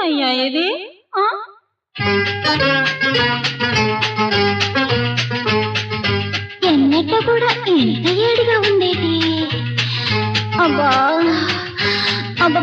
అయ్యా ఇది ఎన్నెట్ట కూడా ఎంత ఏడిగా ఉండేది అబ్బా అబ్బా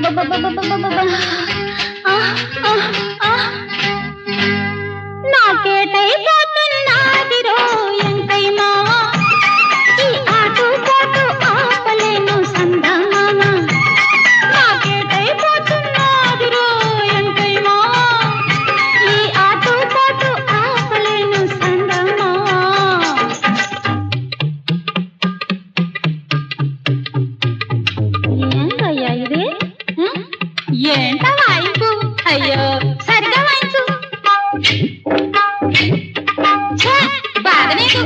వాయింపు అయ్యో సరిగా వాయించు. బాధలేదు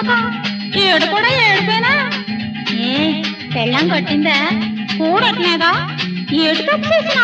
పాపం ఏడు కూడా ఏడిపోయినా? ఏ పెళ్ళం కొట్టిందా? కూడట్లేదా ఏడు తప్పు చేసిన